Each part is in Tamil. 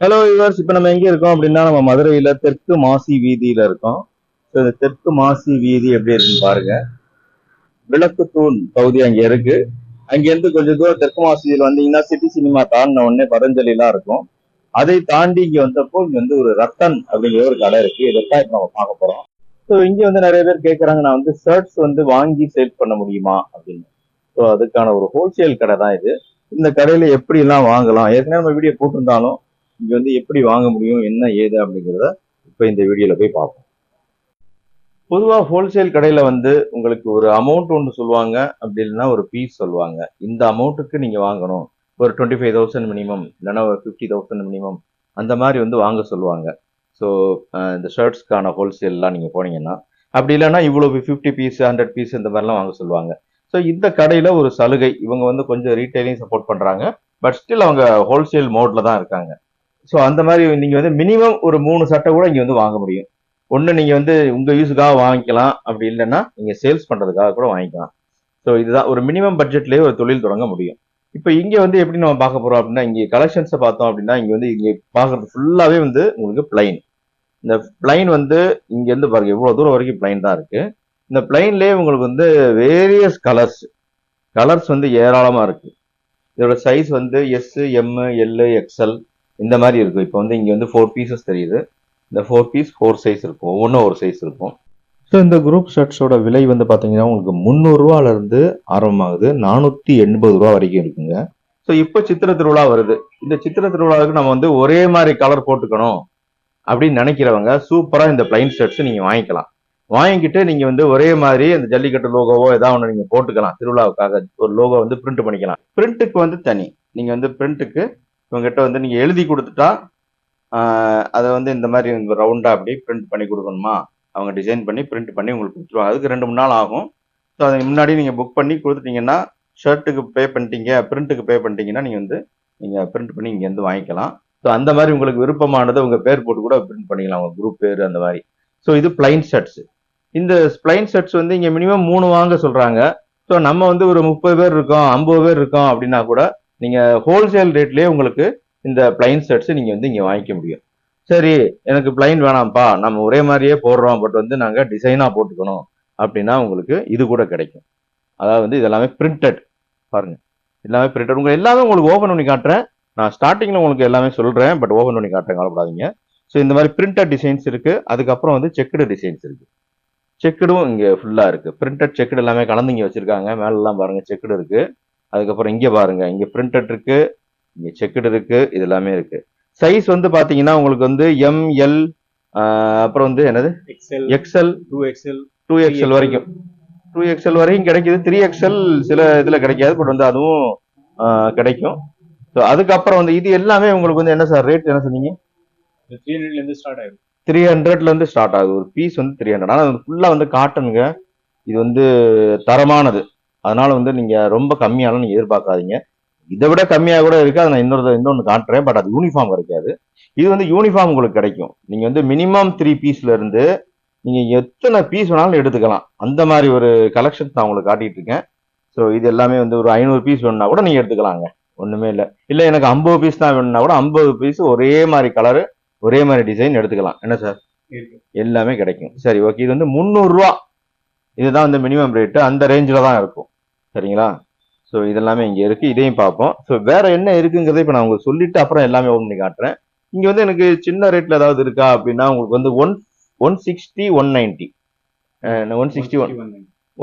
ஹலோ யூவர்ஸ் இப்போ நம்ம எங்க இருக்கோம் அப்படின்னா நம்ம மதுரையில தெற்கு மாசி வீதியில இருக்கோம். ஸோ இந்த தெற்கு மாசி வீதி எப்படி இருக்குன்னு பாருங்க. விளக்குத்தூண் பகுதி அங்க இருக்கு. அங்கேருந்து கொஞ்சம் தூரம் தெற்கு மாசியில் வந்தீங்கன்னா சிட்டி சினிமா தாண்டின உடனே பதஞ்சலிலாம் இருக்கும். அதை தாண்டி இங்க வந்தப்போ இங்கே வந்து ஒரு ரத்தன் அப்படிங்கிற ஒரு கடை இருக்கு. இதைத்தான் இப்ப நம்ம பார்க்க போறோம். ஸோ இங்கே வந்து நிறைய பேர் கேட்கறாங்க நான் வந்து ஷர்ட்ஸ் வந்து வாங்கி சேல் பண்ண முடியுமா அப்படின்னு. ஸோ அதுக்கான ஒரு ஹோல்சேல் கடை தான் இது. இந்த கடையில எப்படி எல்லாம் வாங்கலாம்? ஏற்கனவே நம்ம வீடியோ போட்டிருந்தாலும் இங்க வந்து எப்படி வாங்க முடியும் என்ன ஏது அப்படிங்கிறத இப்போ இந்த வீடியோல போய் பார்ப்போம். பொதுவா ஹோல்சேல் கடையில வந்து உங்களுக்கு ஒரு அமௌண்ட் ஒன்று சொல்லுவாங்க அப்படி இல்லைன்னா ஒரு பீஸ் சொல்லுவாங்க. இந்த அமௌண்ட்டுக்கு நீங்க வாங்கணும். ஒரு டுவெண்ட்டி ஃபைவ் தௌசண்ட் மினிமம் இல்லைன்னா ஒரு ஃபிஃப்டி தௌசண்ட் மினிமம் அந்த மாதிரி வந்து வாங்க சொல்லுவாங்க. ஸோ இந்த ஷர்ட்ஸ்க்கான ஹோல்சேல்லாம் நீங்கள் போனீங்கன்னா அப்படி இல்லைன்னா இவ்வளோ ஃபிஃப்டி பீஸ் ஹண்ட்ரட் பீஸ் இந்த மாதிரிலாம் வாங்க சொல்லுவாங்க. ஸோ இந்த கடையில் ஒரு சலுகை. இவங்க வந்து கொஞ்சம் ரீட்டைலையும் சப்போர்ட் பண்ணுறாங்க பட் ஸ்டில் அவங்க ஹோல்சேல் மோட்ல தான் இருக்காங்க. ஸோ அந்த மாதிரி நீங்கள் வந்து மினிமம் ஒரு மூணு சட்டை கூட இங்கே வந்து வாங்க முடியும். ஒன்று நீங்கள் வந்து உங்கள் யூஸுக்காக வாங்கிக்கலாம். அப்படி இல்லைன்னா நீங்கள் சேல்ஸ் பண்ணுறதுக்காக கூட வாங்கிக்கலாம். ஸோ இதுதான். ஒரு மினிமம் பட்ஜெட்லேயே ஒரு தொழில் தொடங்க முடியும். இப்போ இங்கே வந்து எப்படி நம்ம பார்க்க போகிறோம் அப்படின்னா இங்கே கலெக்ஷன்ஸை பார்த்தோம் அப்படின்னா இங்கே வந்து இங்கே பார்க்கறது ஃபுல்லாகவே வந்து உங்களுக்கு பிளைன் இந்த பிளைன் வந்து இங்கேருந்து பாருங்க இவ்வளோ தூரம் வரைக்கும் பிளைன் தான் இருக்குது இந்த பிளைன்லேயே உங்களுக்கு வந்து வேரியஸ் கலர்ஸ் கலர்ஸ் வந்து ஏராளமாக இருக்குது இதோட சைஸ் வந்து எஸ் எம் எல் எக்ஸ்எல் இந்த மாதிரி இருக்கும். இப்போ வந்து இங்கே வந்து ஃபோர் பீசஸ் தெரியுது. இந்த ஃபோர் பீஸ் ஃபோர் சைஸ் இருக்கும். ஒவ்வொன்றும் ஒரு சைஸ் இருக்கும். ஸோ இந்த குரூப் ஷர்ட்ஸோட விலை வந்து பார்த்தீங்கன்னா உங்களுக்கு முந்நூறுரூவாலேருந்து ஆரம்பமாகுது. நானூற்றி எண்பது ரூபா வரைக்கும் இருக்குங்க. ஸோ இப்போ சித்திர திருவிழா வருது. இந்த சித்திர திருவிழாவுக்கு நம்ம வந்து ஒரே மாதிரி கலர் போட்டுக்கணும் அப்படின்னு நினைக்கிறவங்க சூப்பராக இந்த பிளைன் ஷர்ட்ஸ் நீங்கள் வாங்கிக்கலாம். வாங்கிக்கிட்டு நீங்கள் வந்து ஒரே மாதிரி அந்த ஜல்லிக்கட்டு லோகோவோ ஏதாவது ஒன்று நீங்கள் போட்டுக்கலாம். திருவிழாவுக்காக ஒரு லோகோ வந்து பிரிண்ட் பண்ணிக்கலாம். பிரிண்ட்டுக்கு வந்து தனி. நீங்கள் வந்து பிரிண்ட்டுக்கு இவங்ககிட்ட வந்து நீங்கள் எழுதி கொடுத்துட்டா அதை வந்து இந்த மாதிரி ரவுண்டாக அப்படி பிரிண்ட் பண்ணி கொடுக்கணுமா? அவங்க டிசைன் பண்ணி பிரிண்ட் பண்ணி உங்களுக்கு கொடுத்துருவாங்க. அதுக்கு ரெண்டு மூணு நாள் ஆகும். ஸோ அதுக்கு முன்னாடி நீங்கள் புக் பண்ணி கொடுத்துட்டீங்கன்னா ஷர்ட்டுக்கு பே பண்ணிட்டீங்க பிரிண்ட்டுக்கு பே பண்ணிட்டீங்கன்னா நீங்கள் வந்து நீங்கள் பிரிண்ட் பண்ணி இங்கேருந்து வாங்கிக்கலாம். ஸோ அந்த மாதிரி உங்களுக்கு விருப்பமானதை உங்கள் பேர் போட்டு கூட பிரிண்ட் பண்ணிக்கலாம். உங்கள் குரூப் பேர் அந்த மாதிரி. ஸோ இது பிளைன் ஷர்ட்ஸ் இந்த பிளைன் ஷர்ட்ஸ் வந்து இங்கே மினிமம் மூணு வாங்க சொல்கிறாங்க ஸோ நம்ம வந்து ஒரு முப்பது பேர் இருக்கோம் ஐம்பது பேர் இருக்கோம் அப்படின்னா கூட நீங்க ஹோல்சேல் ரேட்லயே உங்களுக்கு இந்த பிளைன் ஷர்ட்ஸ் நீங்க வந்து இங்க வாங்கிக்க முடியும். சரி எனக்கு பிளைன் வேணாம்ப்பா. நம்ம ஒரே மாதிரியே போடுறோம். பட் வந்து நாங்க டிசைனா போட்டுக்கணும். அப்படின்னா உங்களுக்கு இது கூட கிடைக்கும். அதாவது வந்து இதெல்லாமே பிரிண்டட் பாருங்க. எல்லாமே பிரிண்டட் உங்க எல்லாமே உங்களுக்கு ஓபன் பண்ணி காட்டுறேன். நான் ஸ்டார்டிங்ல உங்களுக்கு எல்லாமே சொல்றேன். பட் ஓபன் பண்ணி காட்டுறேன். கவலைப்படாதீங்க. ஸோ இந்த மாதிரி பிரிண்டட் டிசைன்ஸ் இருக்கு. அதுக்கப்புறம் வந்து செக்குடு டிசைன்ஸ் இருக்கு. செக்குடும் இங்கே ஃபுல்லாக இருக்குது பிரிண்டட் செக்குடு எல்லாமே கலந்து இங்கே வச்சுருக்காங்க. மேல பாருங்கள் செக்குடு இருக்குது அதுக்கப்புறம் இங்க பாருங்க இங்க பிரிண்டட் இருக்கு இங்க செக்குடு இருக்கு இது எல்லாமே இருக்கு. சைஸ் வந்து பாத்தீங்கன்னா உங்களுக்கு வந்து எம் எல் அப்புறம் வந்து என்னது? XL XL two XL two XL வரைக்கும். டூ எக்ஸ்எல் வரைக்கும் கிடைக்குது. த்ரீ எக்ஸ்எல் சில இதுல கிடைக்காது பட் வந்து அதுவும் கிடைக்கும். ஸோ அதுக்கப்புறம் வந்து இது எல்லாமே உங்களுக்கு வந்து என்ன சார் ரேட் என்ன சொன்னீங்க? த்ரீ ஹண்ட்ரட்ல இருந்து ஸ்டார்ட் ஆயிடும் த்ரீ ஹண்ட்ரட்ல இருந்து ஸ்டார்ட் ஆகுது. ஒரு பீஸ் வந்து த்ரீ ஹண்ட்ரட் ஆனால் ஃபுல்லா வந்து காட்டனுங்க இது வந்து தரமானது. அதனால வந்து நீங்க ரொம்ப கம்மியாலும் நீங்க எதிர்பார்க்காதீங்க. இதை விட கம்மியா கூட இருக்கு. அதை நான் இன்னொரு இன்னொன்று காட்டுறேன். பட் அது யூனிஃபார்ம் கிடைக்காது. இது வந்து யூனிஃபார்ம் உங்களுக்கு கிடைக்கும். நீங்க வந்து மினிமம் த்ரீ பீஸ்ல இருந்து நீங்க எத்தனை பீஸ் வேணாலும் எடுத்துக்கலாம். அந்த மாதிரி ஒரு கலெக்ஷன்ஸ் நான் உங்களுக்கு காட்டிட்டு இருக்கேன். ஸோ இது எல்லாமே வந்து ஒரு ஐநூறு பீஸ் வேணும்னா கூட நீங்க எடுத்துக்கலாங்க. ஒண்ணுமே இல்லை. இல்லை எனக்கு ஐம்பது பீஸ் தான் வேணும்னா கூட ஐம்பது பீஸ் ஒரே மாதிரி கலரு ஒரே மாதிரி டிசைன் எடுத்துக்கலாம். என்ன சார் எல்லாமே கிடைக்கும். சரி ஓகே இது வந்து முந்நூறுரூவா இதுதான் வந்து மினிமம் ரேட்டு அந்த ரேஞ்சில் தான் இருக்கும். சரிங்களா? ஸோ இதெல்லாமே இங்கே இருக்குது இதையும் பார்ப்போம். ஸோ வேறு என்ன இருக்குங்கிறத இப்போ நான் உங்களுக்கு சொல்லிட்டு அப்புறம் எல்லாமே ஓப்பன் பண்ணி காட்டுறேன். இங்கே வந்து எனக்கு சின்ன ரேட்டில் ஏதாவது இருக்கா அப்படின்னா உங்களுக்கு வந்து one one sixty one ninety one sixty one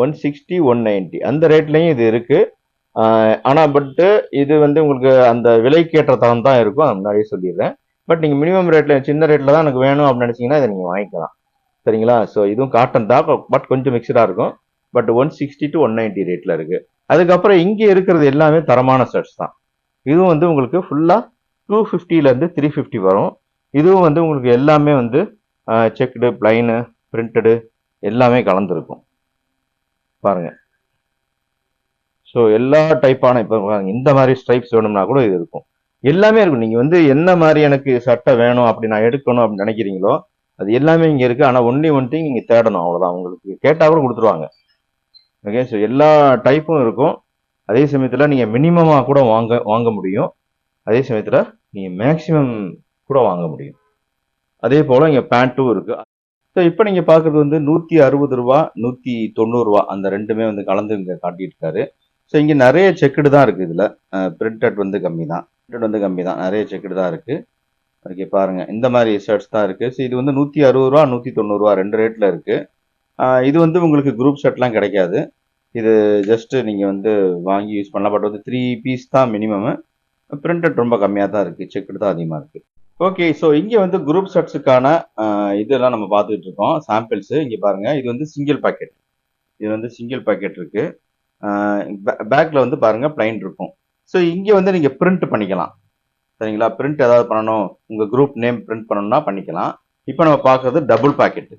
one sixty one ninety அந்த ரேட்லேயும் இது இருக்குது ஆனால் பட்டு இது வந்து உங்களுக்கு அந்த விலைக்கேற்ற தரம் தான் இருக்கும். நான் முன்னாடியே சொல்லிடுறேன். பட் நீங்கள் மினிமம் ரேட்டில் சின்ன ரேட்டில் தான் எனக்கு வேணும் அப்படின்னு நினச்சிங்கன்னா இதை நீங்கள் வாங்கிக்கலாம். சரிங்களா? ஸோ இதுவும் காட்டன் தான். பட் கொஞ்சம் மிக்சடாக இருக்கும். But one sixty to one ninety ரேட்ல இருக்கு. அதுக்கப்புறம் இங்கே இருக்கிறது எல்லாமே தரமான ஷர்ட்ஸ் தான். இதுவும் வந்து உங்களுக்கு ஃபுல்லாக டூ ஃபிஃப்டிலேருந்து த்ரீ ஃபிஃப்டி வரும். இதுவும் வந்து உங்களுக்கு எல்லாமே வந்து செக்டு பிளைனு பிரிண்டடு எல்லாமே கலந்துருக்கும். பாருங்கள் ஸோ எல்லா டைப்பான இப்போ இந்த மாதிரி ஸ்ட்ரைப்ஸ் வேணும்னா கூட இது இருக்கும். எல்லாமே இருக்கும். நீங்கள் வந்து என்ன மாதிரி எனக்கு சட்டை வேணும் அப்படி நான் எடுக்கணும் அப்படின்னு நினைக்கிறீங்களோ அது எல்லாமே இங்கே இருக்குது ஆனால் ஒன்லி ஒன் திங் நீங்கள் தேடணும். அவ்வளோதான் உங்களுக்கு கேட்டால் கூட கொடுத்துருவாங்க. ஓகே ஸோ எல்லா டைப்பும் இருக்கும். அதே சமயத்தில் நீங்கள் மினிமமாக கூட வாங்க வாங்க முடியும். அதே சமயத்தில் நீங்கள் மேக்சிமம் கூட வாங்க முடியும். அதே போல் இங்கே பேண்ட்டும் இருக்குது ஸோ இப்போ நீங்கள் பார்க்குறது வந்து நூற்றி அறுபது ரூபா நூற்றி தொண்ணூறுரூவா அந்த ரெண்டுமே வந்து கலந்து இங்கே காட்டிட்டு ஸோ இங்கே நிறைய செக்குடு தான் இருக்குது இதில். பிரிண்டட் வந்து கம்மி தான். பிரிண்டட் வந்து கம்மி தான். நிறைய செக்குடு தான் இருக்குது ஓகே பாருங்கள் இந்த மாதிரி ஷர்ட்ஸ் தான் இருக்குது ஸோ இது வந்து நூற்றி அறுபது ரூபா நூற்றி தொண்ணூறுரூவா ரெண்டு ரேட்டில் இருக்குது இது வந்து உங்களுக்கு குரூப் ஷர்ட்லாம் கிடைக்காது. இது ஜஸ்ட்டு நீங்கள் வந்து வாங்கி யூஸ் பண்ணலாம். பட் வந்து த்ரீ பீஸ் தான் மினிமம் பிரிண்டட் ரொம்ப கம்மியாக தான் இருக்குது செக்குடு தான் அதிகமாக இருக்குது ஓகே ஸோ இங்கே வந்து குரூப் ஷர்ட்ஸுக்கான இதெல்லாம் நம்ம பார்த்துட்டு இருக்கோம். சாம்பிள்ஸு இங்கே பாருங்கள் இது வந்து சிங்கிள் பாக்கெட் இது வந்து சிங்கிள் பாக்கெட் இருக்குது பேக்கில் வந்து பாருங்கள் பிளைன் இருக்கும். ஸோ இங்கே வந்து நீங்கள் பிரிண்ட் பண்ணிக்கலாம். சரிங்களா? பிரிண்ட் ஏதாவது பண்ணணும். உங்கள் குரூப் நேம் பிரிண்ட் பண்ணணும்னா பண்ணிக்கலாம். இப்போ நம்ம பார்க்குறது double pocket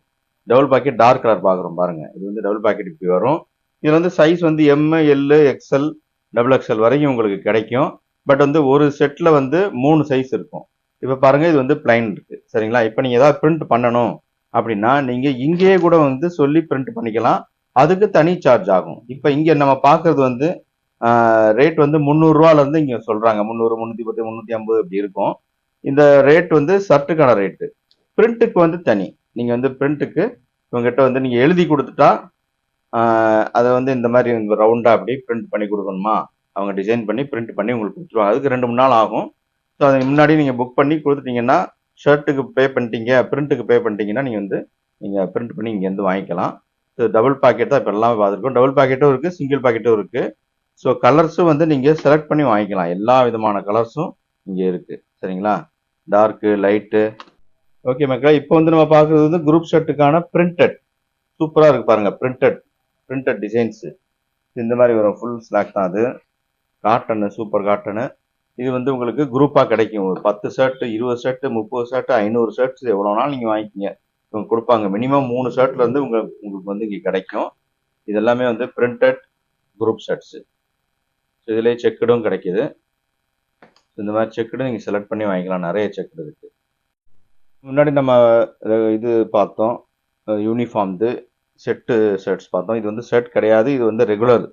double pocket dark colour பார்க்குறோம் பாருங்கள் இது வந்து டபுள் பாக்கெட் இப்படி வரும். இதில் வந்து சைஸ் வந்து M L XL double XL வரைக்கும் உங்களுக்கு கிடைக்கும். பட் வந்து ஒரு செட்டில் வந்து மூணு சைஸ் இருக்கும். இப்போ பாருங்கள் இது வந்து பிளைன் இருக்குது சரிங்களா? இப்போ நீங்கள் ஏதாவது பிரிண்ட் பண்ணணும் அப்படின்னா நீங்கள் இங்கேயே கூட வந்து சொல்லி பிரிண்ட் பண்ணிக்கலாம். அதுக்கு தனி சார்ஜ் ஆகும். இப்போ இங்கே நம்ம பார்க்குறது வந்து ரேட் வந்து முந்நூறுரூவாலேருந்து இங்கே சொல்கிறாங்க முந்நூறு முந்நூற்றி பத்து முந்நூற்றி ஐம்பது இப்படி இருக்கும். இந்த ரேட் வந்து ஷர்ட்டுக்கான ரேட்டு பிரிண்ட்டுக்கு வந்து தனி. நீங்கள் வந்து பிரிண்ட்டுக்கு இவங்ககிட்ட வந்து நீங்கள் எழுதி கொடுத்துட்டா அதை வந்து இந்த மாதிரி ரவுண்டாக அப்படி பிரிண்ட் பண்ணி கொடுக்கணுமா? அவங்க டிசைன் பண்ணி பிரிண்ட் பண்ணி உங்களுக்கு கொடுத்துருவாங்க. அதுக்கு ரெண்டு மூணு நாள் ஆகும். ஸோ அதுக்கு முன்னாடி நீங்கள் புக் பண்ணி கொடுத்துட்டீங்கன்னா ஷர்ட்டுக்கு பே பண்ணிட்டீங்க பிரிண்ட்டுக்கு பே பண்ணிட்டீங்கன்னா நீங்கள் வந்து நீங்கள் பிரிண்ட் பண்ணி இங்கேருந்து வாங்கிக்கலாம். ஸோ டபுள் பாக்கெட் தான் இப்போ எல்லாமே பார்த்துருக்கோம். டபுள் பாக்கெட்டும் இருக்குது சிங்கிள் பாக்கெட்டும் இருக்குது ஸோ கலர்ஸும் வந்து நீங்கள் செலக்ட் பண்ணி வாங்கிக்கலாம். எல்லா விதமான கலர்ஸும் இங்கே இருக்குது சரிங்களா? டார்க்கு லைட்டு ஓகே மக்களே இப்போ வந்து நம்ம பார்க்குறது வந்து குரூப் ஷர்ட்டுக்கான பிரிண்டட் சூப்பராக இருக்குது பாருங்கள் பிரிண்டட் பிரிண்டட் டிசைன்ஸு இந்த மாதிரி வரும் ஃபுல் ஸ்லாக் தான் அது. காட்டனு சூப்பர் காட்டனு இது வந்து உங்களுக்கு குரூப்பாக கிடைக்கும். ஒரு பத்து ஷர்ட்டு இருபது ஷர்ட்டு முப்பது ஷர்ட்டு ஐநூறு ஷர்ட்ஸ் எவ்வளோ நாள் நீங்கள் வாங்கிக்கிங்க. இவங்க கொடுப்பாங்க. மினிமம் மூணு ஷர்ட்லேருந்து உங்களுக்கு உங்களுக்கு வந்து இங்கே கிடைக்கும். இது எல்லாமே வந்து பிரிண்டட் குரூப் ஷர்ட்ஸு ஸோ இதுலேயே செக்குடும் கிடைக்கிது. இந்த மாதிரி செக்குடும் நீங்கள் செலக்ட் பண்ணி வாங்கிக்கலாம். நிறைய செக்குடு இருக்குது முன்னாடி நம்ம இது பார்த்தோம். யூனிஃபார்ம்து செட்டு ஷர்ட்ஸ் பார்த்தோம். இது வந்து ஷர்ட் கிடையாது இது வந்து ரெகுலர்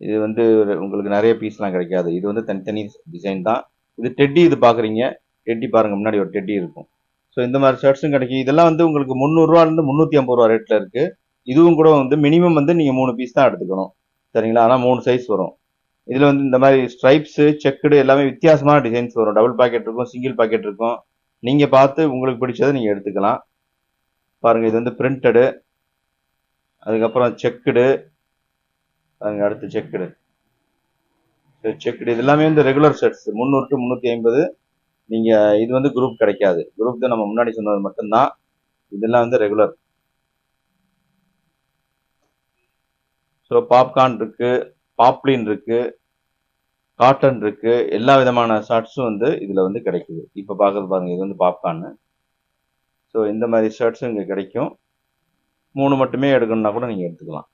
இது வந்து உங்களுக்கு நிறைய பீஸ்லாம் கிடைக்காது. இது வந்து தனித்தனி டிசைன் தான். இது டெட்டி இது பார்க்குறீங்க. டெட்டி பாருங்கள் முன்னாடி ஒரு டெட்டி இருக்கும். ஸோ இந்த மாதிரி ஷர்ட்ஸும் கிடைக்கும். இதெல்லாம் வந்து உங்களுக்கு முந்நூறுரூவாலேருந்து முந்நூற்றி ஐம்பது ரூபா ரேட்டில் இருக்குது இதுவும் கூட வந்து மினிமம் வந்து நீங்கள் மூணு பீஸ் தான் எடுத்துக்கணும். சரிங்களா? ஆனால் மூணு சைஸ் வரும். இதில் வந்து இந்த மாதிரி ஸ்ட்ரைப்ஸு செக்குடு எல்லாமே வித்தியாசமான டிசைன்ஸ் வரும். டபுள் பாக்கெட் இருக்கும் சிங்கிள் பாக்கெட் இருக்கும். நீங்கள் பார்த்து உங்களுக்கு பிடிச்சதை நீங்கள் எடுத்துக்கலாம். பாருங்கள் இது வந்து பிரிண்டடு அதுக்கப்புறம் செக்குடு பாருங்கள் அடுத்து செக்குடு செக்குடு இது எல்லாமே வந்து ரெகுலர் செட்ஸ் முந்நூறு டு முந்நூற்றி ஐம்பது. நீங்கள் இது வந்து குரூப் கிடைக்காது. குரூப் தான் நம்ம முன்னாடி சொன்னது மட்டும்தான். இதெல்லாம் வந்து ரெகுலர் ஸோ பாப்கார்ன் இருக்குது பாப்ளின் இருக்குது காட்டன் இருக்கு. எல்லா விதமான ஷர்ட்ஸும் வந்து இதில் வந்து கிடைக்குது. இப்போ பார்க்குறது பாருங்க இது வந்து பாப்கார்னு ஸோ இந்த மாதிரி ஷர்ட்ஸும் இங்கே கிடைக்கும். மூணு மட்டுமே எடுக்கணும்னா கூட நீங்கள் எடுத்துக்கலாம்.